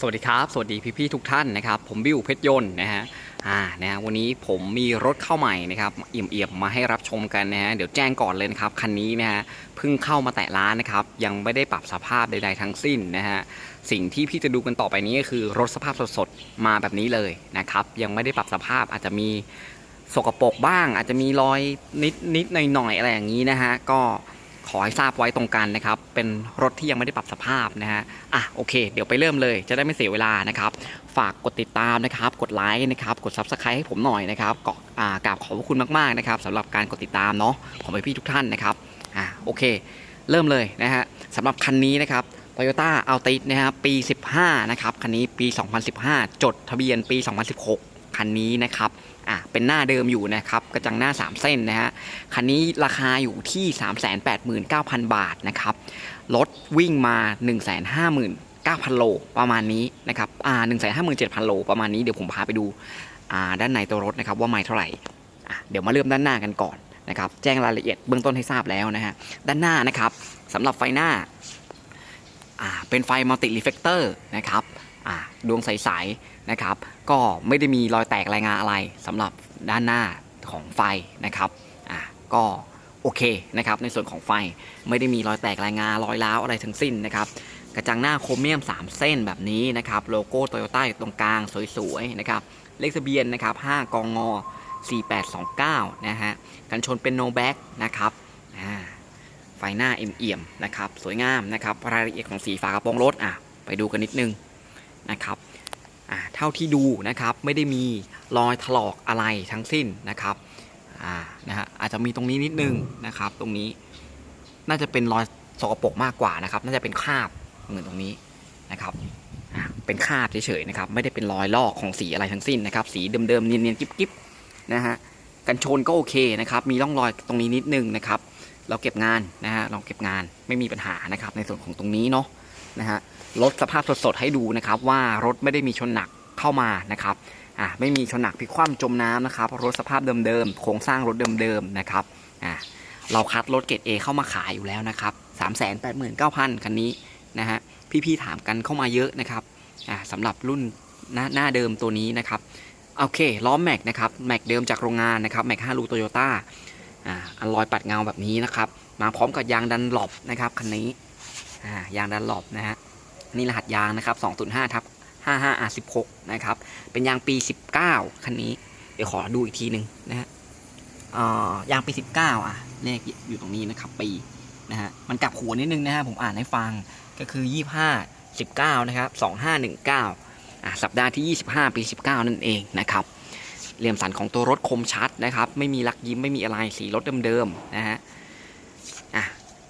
สวัสดีครับ สวัสดีพี่ๆทุกท่านนะครับ ผมบิวเพชรยนต์นะฮะอ่านะฮะวันนี้ผมมีรถเข้าใหม่นะครับเอี่ยมมาให้รับชมกันนะฮะเดี๋ยวแจ้งก่อนเลยนะครับคันนี้นะฮะเพิ่งเข้ามาแตะร้านนะครับ ยังไม่ได้ปรับสภาพใดๆทั้งสิ้นนะฮะสิ่งที่พี่จะดูกันต่อไปนี้ก็คือรถสภาพสดๆมาแบบนี้เลยนะครับ ยังไม่ได้ปรับสภาพอาจจะมีสกปรกบ้าง อาจจะมีรอยนิดนิดๆหน่อยๆอะไรอย่างนี้นะฮะก็ ขอให้ทราบไว้ตรงกันนะครับ เป็นรถที่ยังไม่ได้ปรับสภาพนะฮะอะโอเค เดี๋ยวไปเริ่มเลย จะได้ไม่เสียเวลานะครับ ฝากกดติดตามนะครับ กดไลค์นะครับ กด Subscribe ให้ผมหน่อยนะครับก็อ่ากราบขอบพระคุณมากๆนะครับสำหรับการกดติดตามเนาะของพี่ทุกท่านนะครับอะโอเค เริ่มเลยนะฮะสำหรับคันนี้นะครับ Toyota Altis นะฮะปี 15 นะครับ คันนี้ปี 2015 จดทะเบียนปี 2016 คันนี้นะครับ อะเป็นหน้าเดิมอยู่นะครับกระจังหน้า 3 เส้นนะฮะคันนี้ราคาอยู่ที่ 389,000 บาทนะครับรถวิ่งมา 159,000 โลประมาณนี้นะครับอ่า157,000 โลประมาณนี้เดี๋ยวผมพาไปดูอ่าด้านในตัวรถนะครับว่าไม่เท่าไหร่อะเดี๋ยวมาเริ่มด้านหน้ากันก่อนนะครับแจ้งรายละเอียดเบื้องต้นให้ทราบแล้วนะฮะด้านหน้านะครับสำหรับไฟหน้าอ่าเป็นไฟมัลติรีเฟกเตอร์นะครับ ดวงใสๆนะครับ ก็ไม่ได้มีรอยแตกรายงานอะไรสำหรับด้านหน้าของไฟนะครับก็โอเคนะครับในส่วนของไฟไม่ได้มีรอยแตกรายงานรอยร้าวอะไรทั้งสิ้นนะครับกระจังหน้าโครเมียม 3 เส้นแบบนี้นะครับโลโก้โตโยต้าอยู่ตรงกลางสวยๆนะครับเลขทะเบียนนะครับ5กงง4829นะฮะกันชนเป็นโนแบ็กนะครับไฟหน้าเอี่ยมๆนะครับสวยงามนะครับรายละเอียดของสีฝากระโปรงรถอะไปดูกันนิดนึง นะครับเท่าที่ดูนะครับไม่ได้มีรอยถลอกอะไรทั้งสิ้นนะครับอ่านะฮะอาจจะมีตรงนี้นิดนึงนะครับ ตรงนี้น่าจะเป็นรอยสกปรกมากกว่านะครับ น่าจะเป็นคราบเหมือนตรงนี้นะครับเป็นคราบเฉยๆนะครับ ไม่ได้เป็นรอยลอกของสีอะไรทั้งสิ้นนะครับ สีเดิมๆเนียนๆกิ๊บๆนะฮะกันชนก็โอเคนะครับ มีร่องรอยตรงนี้นิดนึงนะครับ เราเก็บงานนะฮะเราเก็บงานไม่มีปัญหานะครับ ในส่วนของตรงนี้เนาะ นะฮะรถสภาพสดๆให้ดูนะครับว่ารถไม่ได้มีชนหนักเข้ามานะครับอ่าไม่มีชนหนักพลิกคว่ำจมน้ำนะครับรถสภาพเดิมๆโครงสร้างรถเดิมๆนะครับอ่าเราคัดรถเกรด A เข้ามาขายอยู่แล้วนะครับ389,000 คันนี้นะฮะพี่ๆถามกันเข้ามาเยอะนะครับอ่าสำหรับรุ่นหน้าหน้าเดิมตัวนี้นะครับโอเคล้อแม็กนะครับแม็กเดิมจากโรงงานนะครับแม็ก5รูโตโยต้าอ่าอันลอยปัดเงาแบบนี้นะครับมาพร้อมกับยางดันหลบนะครับคันนี้ อ่ายางดันหลบนะฮะนี่รหัสยางนะครับ2.5ทับ 55 R16 นะครับ เป็นยางปี 19 คันนี้ เดี๋ยวขอดูอีกทีหนึ่งนะฮะยางปี 19 อะเลขอยู่ตรงนี้นะครับ ปีนะฮะ มันกลับหัวนิดนึงนะฮะ ผมอ่านให้ฟัง ก็คือ 25 19 นะครับ 2519 อ่าสัปดาห์ที่ 25 ปี 19 นั่นเองนะครับ เหลี่ยมสันของตัวรถคมชัดนะครับ ไม่มีลักยิ้ม ไม่มีอะไร สีรถเดิมๆ นะฮะ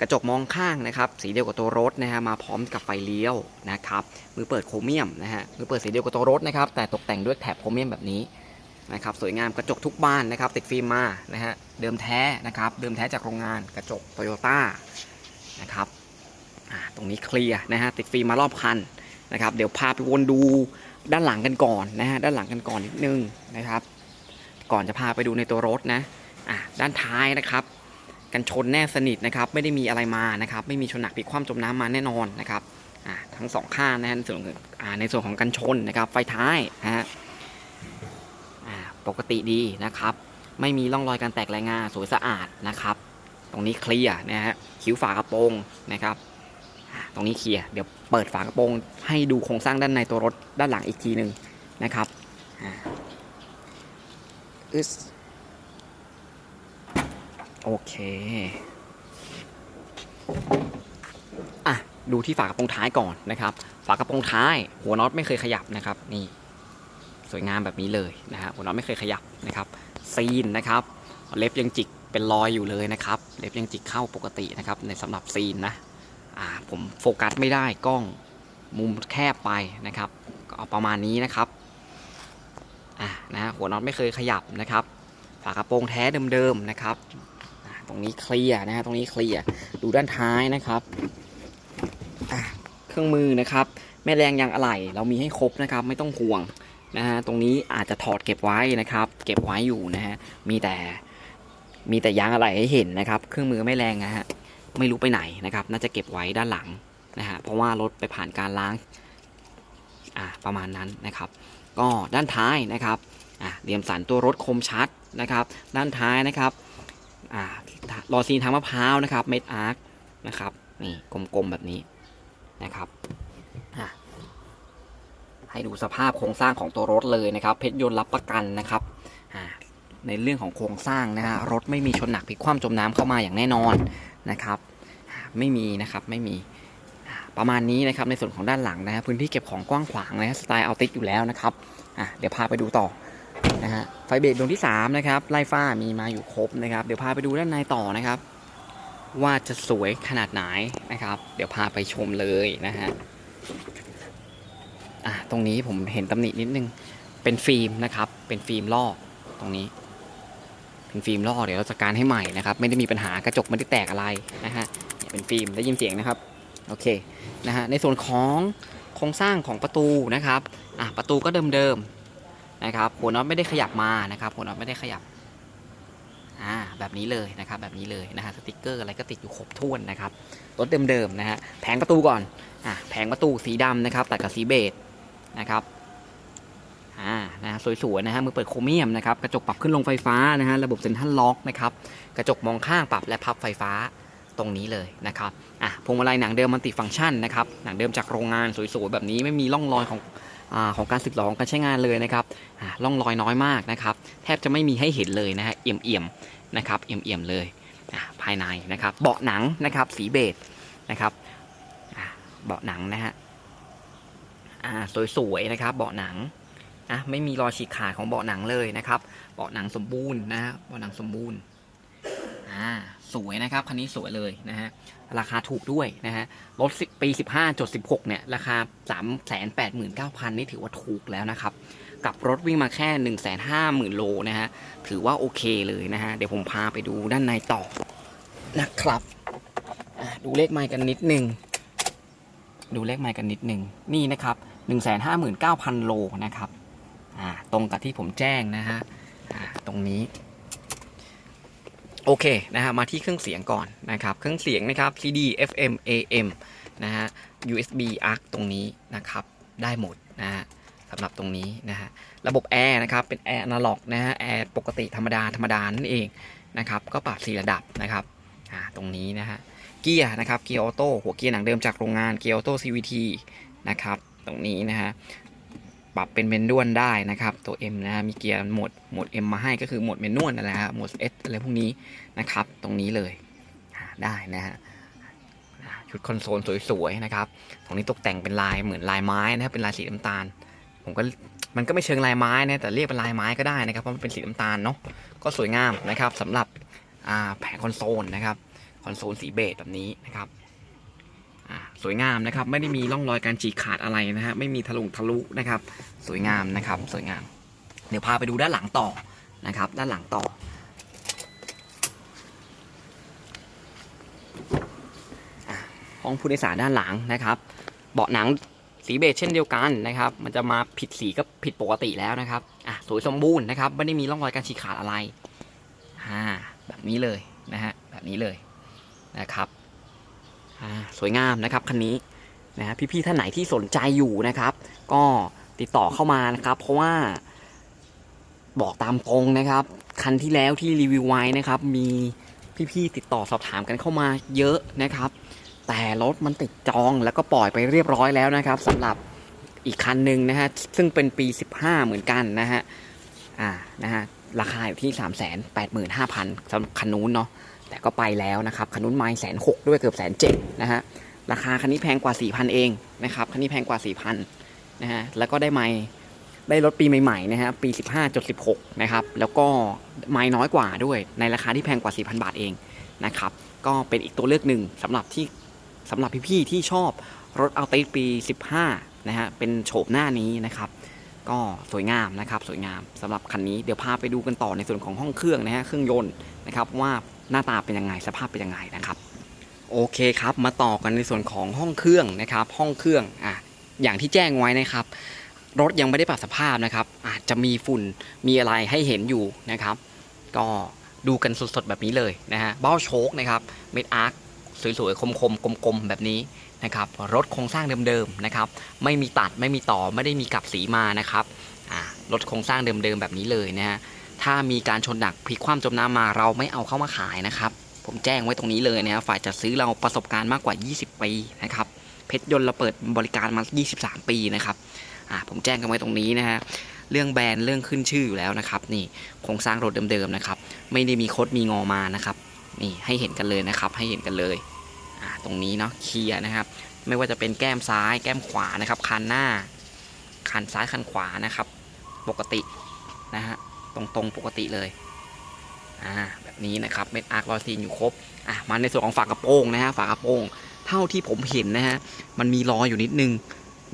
กระจกมองข้างนะครับสีเดียวกับตัวรถนะฮะมาพร้อมกับไฟเลี้ยวนะครับมือเปิดโครเมียมนะฮะมือเปิดสีเดียวกับตัวรถนะครับแต่ตกแต่งด้วยแถบโครเมียมแบบนี้นะครับสวยงามกระจกทุกบานนะครับติดฟิล์มมานะฮะเดิมแท้นะครับเดิมแท้จากโรงงานกระจกโตโยต้านะครับอ่าตรงนี้เคลียร์นะฮะติดฟิล์มมารอบคันนะครับเดี๋ยวพาไปวนดูด้านหลังกันก่อนนะฮะด้านหลังกันก่อนนิดนึงนะครับ ก่อนจะพาไปดูในตัวรถนะอะด้านท้ายนะครับ กันชนแนบสนิทนะครับไม่ได้มีอะไรมานะครับไม่มีชนหนักพลิกคว่ำจมน้ำมาแน่นอนนะครับทั้งสองข้างนะฮะในส่วนในส่วนของกันชนนะครับไฟท้ายนะฮะปกติดีนะครับ ไม่มีร่องรอยการแตกรายงานสวยสะอาดนะครับ ตรงนี้เคลียร์นะฮะคิ้วฝากระโปรงนะครับตรงนี้เคลียร์เดี๋ยวเปิดฝากระโปรงให้ดูโครงสร้างด้านในตัวรถด้านหลังอีกทีหนึ่งนะครับอ่าอึส โอเค อะ ดูที่ฝากระโปรงท้ายก่อนนะครับ ฝากระโปรงท้าย หัวน็อตไม่เคยขยับนะครับ นี่ สวยงามแบบนี้เลยนะฮะหัวน็อตไม่เคยขยับนะครับ ซีนนะครับ เล็บยังจิกเป็นรอยอยู่เลยนะครับ เล็บยังจิกเข้าปกตินะครับ ในสำหรับซีนนะ อ่า ผมโฟกัสไม่ได้กล้องมุมแคบไปนะครับ ก็เอาประมาณนี้นะครับ อ่านะหัวน็อตไม่เคยขยับนะครับ ฝากระโปรงแท้เดิมๆนะครับ ตรงนี้เคลียร์นะฮะตรงนี้เคลียร์ดูด้านท้ายนะครับเครื่องมือนะครับแม่แรงยางอะไหล่เรามีให้ครบนะครับ ไม่ต้องห่วงนะฮะตรงนี้อาจจะถอดเก็บไว้นะครับ เก็บไว้อยู่นะฮะมีแต่มีแต่ยางอะไรให้เห็นนะครับ เครื่องมือไม่แรงนะฮะไม่รู้ไปไหนนะครับ น่าจะเก็บไว้ด้านหลังนะฮะเพราะว่ารถไปผ่านการล้างอ่าประมาณนั้นนะครับ ก็ด้านท้ายนะครับอ่าเหลี่ยมสันตัวรถคมชัดนะครับ ด้านท้ายนะครับอ่า รอซีนทางมะพร้าวนะครับ เม็ดอาร์คนะครับ นี่กลมๆแบบนี้นะครับให้ดูสภาพโครงสร้างของตัวรถเลยนะครับ เพชรยนต์รับประกันนะครับในเรื่องของโครงสร้างนะฮะรถไม่มีชนหนักพลิกคว่ำจมน้ำเข้ามาอย่างแน่นอนนะครับ ไม่มีนะครับไม่มีประมาณนี้นะครับในส่วนของด้านหลังนะฮะพื้นที่เก็บของกว้างขวางนะฮะสไตล์เอาติกอยู่แล้วนะครับเดี๋ยวพาไปดูต่อ นะฮะไฟเบรกดวงที่3นะครับไล่ฟ้ามีมาอยู่ครบนะครับ เดี๋ยวพาไปดูด้านในต่อนะครับ ว่าจะสวยขนาดไหนนะครับ เดี๋ยวพาไปชมเลยนะฮะอะตรงนี้ผมเห็นตำหนินิดนึงเป็นฟิล์มนะครับ เป็นฟิล์มลอกตรงนี้ เป็นฟิล์มลอกเดี๋ยวเราจัดการให้ใหม่นะครับ ไม่ได้มีปัญหากระจกไม่ได้แตกอะไรนะฮะเนี่ยเป็นฟิล์มได้ยินเสียงนะครับโอเคนะฮะในส่วนของโครงสร้างของประตูนะครับอะประตูก็เดิมๆ นะครับหัวน็อตไม่ได้ขยับมานะครับหัวน็อตไม่ได้ขยับอ่าแบบนี้เลยนะครับแบบนี้เลยนะฮะสติกเกอร์อะไรก็ติดอยู่ครบถ้วนนะครับรถเดิมๆนะฮะแผงประตูก่อนอะแผงประตูสีดำนะครับแต่กับสีเบจนะครับอ่านะฮะสวยๆนะฮะมือเปิดโครเมียมนะครับกระจกปรับขึ้นลงไฟฟ้านะฮะระบบเซ็นทรัลล็อกนะครับกระจกมองข้างปรับและพับไฟฟ้าตรงนี้เลยนะครับอะพวงมาลัยหนังเดิมมันติฟังก์ชันนะครับหนังเดิมจากโรงงานสวยๆแบบนี้ไม่มีร่องรอยของ อของการสึกหรอของการใช้งานเลยนะครับอะร่องรอยน้อยมากนะครับ แทบจะไม่มีให้เห็นเลยนะฮะเอี่ยมๆนะครับเอี่ยมๆเลยอะภายในนะครับ เบาะหนังนะครับสีเบจนะครับเบาะหนังนะฮะสวยๆนะครับ เบาะหนังอะไม่มีรอยฉีกขาดของเบาะหนังเลยนะครับ เบาะหนังสมบูรณ์นะฮะเบาะหนังสมบูรณ์อ่า สวยนะครับ คันนี้สวยเลยนะฮะ ราคาถูกด้วยนะฮะ รถปี 15.16 เนี่ย ราคา 389,000 นี่ถือว่าถูกแล้วนะครับ กับรถวิ่งมาแค่ 150,000 โลนะฮะ ถือว่าโอเคเลยนะฮะ เดี๋ยวผมพาไปดูด้านในต่อนะครับ ดูเลขไมล์กันนิดนึง ดูเลขไมล์กันนิดนึง นี่นะครับ 159,000 โลนะครับ ตรงกับที่ผมแจ้งนะฮะ ตรงนี้ โอเคนะฮะมาที่เครื่องเสียงก่อนนะครับ เครื่องเสียงนะครับ CD FM AM นะฮะ USB ARC ตรงนี้นะครับ ได้หมดนะฮะสำหรับตรงนี้นะฮะระบบแอร์นะครับ เป็นแอร์อนาล็อกนะฮะแอร์ปกติธรรมดาธรรมดานั่นเองนะครับ ก็ปรับสี่ระดับนะครับอ่าตรงนี้นะฮะเกียร์นะครับเกียร์ออโต้หัวเกียร์หนังเดิมจากโรงงานเกียร์ออโต้ CVT นะครับตรงนี้นะฮะ ปรับเป็นเมนนวลได้นะครับ ตัว M นะฮะมีเกียร์โหมดโหมด M มาให้ก็คือโหมดเมนนวลนั่นแหละฮะโหมด S อะไรพวกนี้นะครับ ตรงนี้เลยได้นะฮะชุดคอนโซลสวยๆนะครับตรงนี้ตกแต่งเป็นลายเหมือนลายไม้นะครับเป็นลายสีน้ำตาล ผมก็มันก็ไม่เชิงลายไม้นะแต่เรียกเป็นลายไม้ก็ได้นะครับเพราะมันเป็นสีน้ำตาลเนาะก็สวยงามนะครับสำหรับแผงคอนโซลนะครับคอนโซลสีเบจแบบนี้นะครับ สวยงามนะครับไม่ได้มีร่องรอยการฉีกขาดอะไรนะฮะไม่มีทะลุทะลุนะครับ สวยงามนะครับสวยงาม เดี๋ยวพาไปดูด้านหลังต่อนะครับ ด้านหลังต่อ ห้องผู้โดยสารด้านหลังนะครับ เบาะหนังสีเบจเช่นเดียวกันนะครับ มันจะมาผิดสีก็ผิดปกติแล้วนะครับอะสวยสมบูรณ์นะครับไม่ได้มีร่องรอยการฉีกขาดอะไรอ่าแบบนี้เลยนะฮะแบบนี้เลยนะครับ สวยงามนะครับคันนี้นะฮะพี่ๆท่านไหนที่สนใจอยู่นะครับ ก็ติดต่อเข้ามานะครับ เพราะว่าบอกตามตรงนะครับ คันที่แล้วที่รีวิวไว้นะครับ มีพี่ๆติดต่อสอบถามกันเข้ามาเยอะนะครับ แต่รถมันติดจองแล้วก็ปล่อยไปเรียบร้อยแล้วนะครับสำหรับอีกคันหนึ่งนะฮะซึ่งเป็นปี 15 เหมือนกันนะฮะอ่านะฮะราคาอยู่ที่ 3 8 5 0 0 0สำหรับคันนู้นเนาะ แต่ก็ไปแล้วนะครับคันนู้นไม่แสนหกด้วยเกือบแสนเจ็ดนะฮะราคาคันนี้แพงกว่า 4,000 เองนะครับคันนี้แพงกว่า 4,000นะฮะแล้วก็ได้ไม่ได้รถปีใหม่ๆนะฮะปี 15.16 นะครับ แล้วก็ไม่น้อยกว่าด้วยในราคาที่แพงกว่า 4,000 บาทเองนะครับ ก็เป็นอีกตัวเลือกหนึ่งสำหรับที่สำหรับพี่ๆที่ชอบรถเอัลติปี 15 นะฮะเป็นโฉบหน้านี้นะครับ ก็สวยงามนะครับ สวยงามสำหรับคันนี้เดี๋ยวพาไปดูกันต่อในส่วนของห้องเครื่องนะฮะเครื่องยนต์นะครับว่า หน้าตาเป็นยังไงสภาพเป็นยังไงนะครับโอเคครับมาต่อกันในส่วนของห้องเครื่องนะครับห้องเครื่องอะอย่างที่แจ้งไว้นะครับ รถยังไม่ได้ปรับสภาพนะครับ อาจจะมีฝุ่นมีอะไรให้เห็นอยู่นะครับ ก็ดูกันสดๆแบบนี้เลยนะฮะเบ้าโชคนะครับเม็ดอาร์คสวยๆ คมๆกลมๆแบบนี้นะครับรถโครงสร้างเดิมๆนะครับ ไม่มีตัดไม่มีต่อไม่ได้มีกลับสีมานะครับอ่ารถโครงสร้างเดิมๆแบบนี้เลยนะฮะ ถ้ามีการชนหนักพลิกคว่ำจมน้ำมาเราไม่เอาเข้ามาขายนะครับ ผมแจ้งไว้ตรงนี้เลยนะฮะฝ่ายจัดซื้อเราประสบการณ์มากกว่า 20 ปีนะครับเพชรยนต์เราเปิดบริการมา 23 ปีนะครับอ่าผมแจ้งกันไว้ตรงนี้นะฮะเรื่องแบรนด์เรื่องขึ้นชื่ออยู่แล้วนะครับ นี่โครงสร้างรถเดิมๆนะครับ ไม่ได้มีคดมีงอมานะครับนี่ให้เห็นกันเลยนะครับ ให้เห็นกันเลยอ่าตรงนี้เนาะเคลียร์นะครับ ไม่ว่าจะเป็นแก้มซ้ายแก้มขวานะครับคันหน้าคันซ้ายคันขวานะครับ ปกตินะฮะ ตรงๆปกติเลยอ่าแบบนี้นะครับเม็ดอาร์คลอซีนอยู่ครบอะมาในส่วนของฝากระโปรงนะฮะฝากระโปรงเท่าที่ผมเห็นนะฮะมันมีรอยอยู่นิดนึง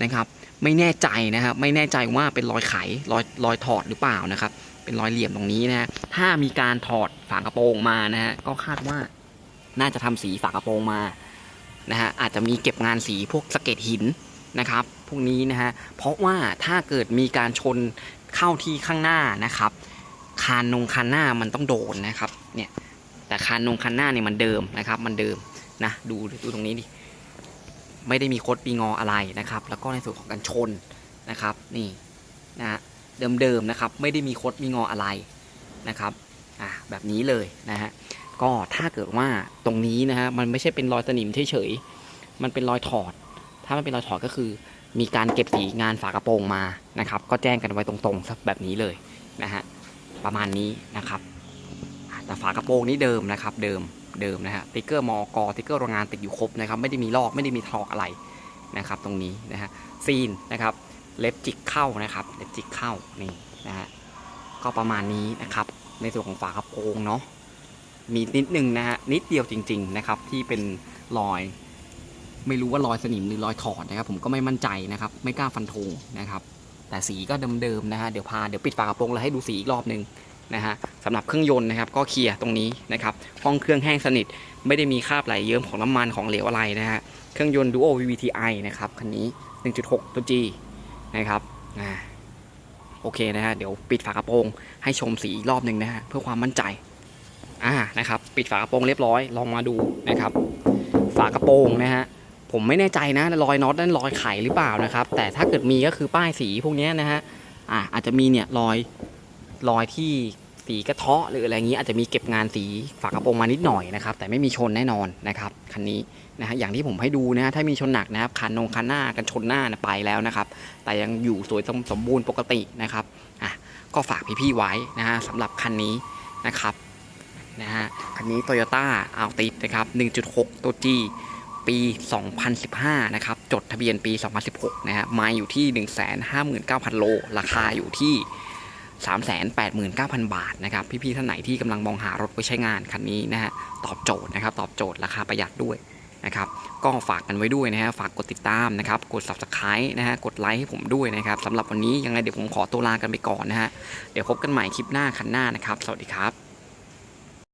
นะครับ ไม่แน่ใจนะครับไม่แน่ใจว่าเป็นรอยไขรอยรอยถอดหรือเปล่านะครับ เป็นรอยเหลี่ยมตรงนี้นะฮะถ้ามีการถอดฝากระโปรงมานะฮะก็คาดว่าน่าจะทำสีฝากระโปรงมานะฮะอาจจะมีเก็บงานสีพวกสะเก็ดหินนะครับ พวกนี้นะฮะเพราะว่าถ้าเกิดมีการชนเข้าที่ข้างหน้านะครับ คานนงคันหน้ามันต้องโดนนะครับเนี่ยแต่คานนงคันหน้าเนี่ยมันเดิมนะครับ มันเดิมนะดูดูตรงนี้ดิไม่ได้มีโคดปีงออะไรนะครับ แล้วก็ในส่วนของการชนนะครับนี่นะฮะเดิมๆนะครับ ไม่ได้มีโคดมีงออะไรนะครับอะแบบนี้เลยนะฮะก็ถ้าเกิดว่าตรงนี้นะฮะมันไม่ใช่เป็นรอยสนิมเฉยๆมันเป็นรอยถอด ถ้ามันเป็นรอยถอดก็คือ มีการเก็บสีงานฝากระโปรงมานะครับ ก็แจ้งกันไว้ตรงๆแบบนี้เลยนะฮะ ประมาณนี้นะครับ แต่ฝากระโปรงนี้เดิมนะครับเดิมเดิมนะฮะติ๊กเกอร์มอกอติ๊กเกอร์โรงงานติดอยู่ครบนะครับไม่ได้มีลอกไม่ได้มีทอกอะไรนะครับ ตรงนี้นะฮะซีนนะครับเล็บจิกเข้านะครับเล็บจิกเข้านี่นะฮะก็ประมาณนี้นะครับ ในส่วนของฝากระโปรงเนาะมีนิดนึงนะฮะนิดเดียวจริง ๆนะครับ ที่เป็นรอย ไม่รู้ว่ารอยสนิมหรือรอยถอดนะครับ ผมก็ไม่มั่นใจนะครับ ไม่กล้าฟันธงนะครับ แต่สีก็เดิมๆนะฮะเดี๋ยวพาเดี๋ยวปิดฝากระโปรงแล้วให้ดูสีอีกรอบหนึ่งนะฮะสำหรับเครื่องยนต์นะครับก็เคลียร์ตรงนี้นะครับห้องเครื่องแห้งสนิท ไม่ได้มีคราบไหลเยิ้มของน้ำมันของเหลวอะไรนะฮะเครื่องยนต์ Duo VVTi นะครับคันนี้ 1.6 ตัว G นะครับอ่าโอเคนะฮะเดี๋ยวปิดฝากระโปรงให้ชมสีอีกรอบหนึ่งนะฮะเพื่อความมั่นใจอ่านะครับปิดฝากระโปรงเรียบร้อยลองมาดูนะครับฝากระโปรงนะฮะ ผมไม่แน่ใจนะรอยน็อตนั่นรอยไขหรือเปล่านะครับ แต่ถ้าเกิดมีก็คือป้ายสีพวกนี้นะฮะอ่าอาจจะมีเนี่ยรอยรอยที่สีกระเทาะหรืออะไรอย่างนี้อาจจะมีเก็บงานสีฝากระโปรงมานิดหน่อยนะครับ แต่ไม่มีชนแน่นอนนะครับคันนี้นะฮะอย่างที่ผมให้ดูนะฮะถ้ามีชนหนักนะครับคันนงคันหน้ากันชนหน้านะไปแล้วนะครับ แต่ยังอยู่สวยสมบูรณ์ปกตินะครับอะก็ฝากพี่ๆไว้นะฮะสำหรับคันนี้นะครับนะฮะคันนี้ Toyota a l t i s นะครับ 1.6 ตัว G ปี 2015 นะครับ จดทะเบียนปี 2016 นะฮะมาอยู่ที่ 159,000 โล ราคาอยู่ที่ 389,000 บาทนะครับ พี่ๆ ท่านไหนที่กำลังมองหารถไว้ใช้งานคันนี้นะฮะ ตอบโจทย์นะครับ ตอบโจทย์ราคาประหยัดด้วยนะครับ ก็ฝากกันไว้ด้วยนะฮะ ฝากกดติดตามนะครับ กด subscribe นะฮะ กดไลค์ให้ผมด้วยนะครับสำหรับวันนี้ยังไงเดี๋ยวผมขอตัวลากันไปก่อนนะฮะ เดี๋ยวพบกันใหม่คลิปหน้าคันหน้านะครับ สวัสดีครับ